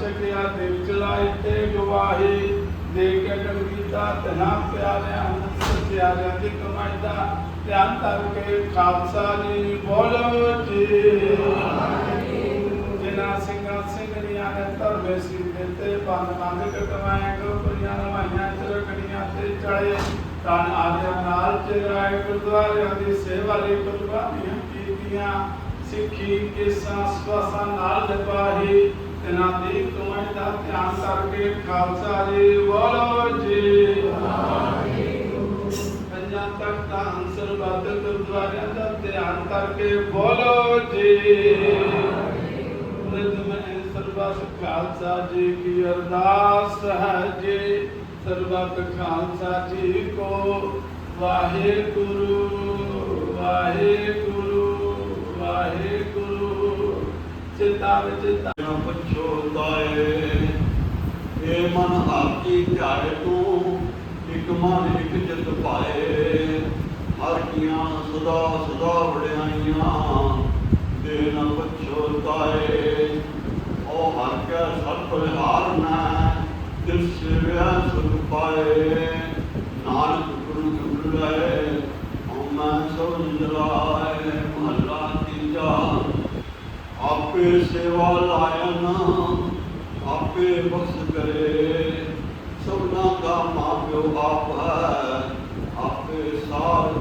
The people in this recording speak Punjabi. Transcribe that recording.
ਜਪਿਆ ਦਿਲ ਚਲਾਈ ਤੇ ਗਵਾਹੀ। ਦੇ ਕੇ ਗੀਤਾ ਤਨਾ ਪਿਆਰਿਆ ਹੰਸ ਪਿਆਰਿਆ ਦੀ ਕਮਾਈ ਦਾ ਧਿਆਨ ਕਰਕੇ ਖਾਲਸਾ ਜੀ ਬੋਲੋ ਜੀ। ਜਿਨਾ ਸਿੰਘਾਂ ਸਿੰਘਣੀਆਂ ਨੇ ਧਰਮੇ ਸੀ ਦਿੱਤੇ ਬੰਦ ਬੰਦ ਕਟਵਾਏ ਗੋਪਰੀਆਂ ਨਵਾਈਆਂ ਚਰਕੜੀਆਂ ਤੇ ਚੜੇ ਤਨ ਆਦਿ ਨਾਲ ਚਰਾਏ ਗੁਰਦੁਆਰਿਆਂ ਦੀ ਸੇਵਾ ਲਈ ਕੁਰਬਾਨੀਆਂ ਕੀਤੀਆਂ। ਸਿੱਖੀ ਕੇ ਸਾਸਵਾਸਾਂ ਨਾਲ ਨਿਭਾਹੀ ਤਿਨਾਂ ਦੀ ਕਮਾਈ ਦਾ ਧਿਆਨ ਕਰਕੇ ਖਾਲਸਾ ਜੀ ਬੋਲੋ ਜੀ। ਪੰਜਾਂ ਤੱਕ ਦਾ ਅੰਸਰ ਬਾਦ ਗੁਰਦੁਆਰਿਆਂ ਦਾ ਧਿਆਨ ਕਰਕੇ ਬੋਲੋ ਜੀ। ਰਿਦਮ ਹੈ ਸਰਬਤ ਖਾਲਸਾ ਜੀ ਕੀ ਅਰਦਾਸ ਹੈ ਜੀ। ਸਰਬਤ ਖਾਲਸਾ ਜੀ ਕੋ ਵਾਹਿਗੁਰੂ ਵਾਹਿਗੁਰੂ। ਵਾਹਿਗੁਰੂ ਚਿਤਾ ਵਿੱਚ ਤਾ- ਨਾ ਪਛੋਤਾਏ ਇਹ ਮਨ ਹਾਕੀ ਧਿਆਏ ਤੂੰ ਇੱਕ ਮਨ ਇੱਕ ਚਿਤ ਪਾਏ ਹਰ ਕੀਆਂ ਸਦਾ ਸਦਾ ਵਡਿਆਈਆਂ ਦੇ ਨਾ ਪਛੋਤਾਏ ਉਹ ਹਰ ਕੈ ਸਤ ਵਿਹਾਰ ਨਾ ਦਿਲ ਸੇਵਿਆ ਸੁਖ ਪਾਏ ਨਾਨਕ ਗੁਰੂ ਗੁਰੂ ਲੈ, ਹਉਮੈ ਸੋ ਜਲਾਏ ਆਪੇ ਸੇਵਾ ਲਾਇਨ ਆਪੇ ਬਖਸ਼ ਕਰੇ। ਸਭਨਾ ਦਾ ਮਾਪਿਓ ਆਪ ਹੈ ਆਪੇ ਸਾਰ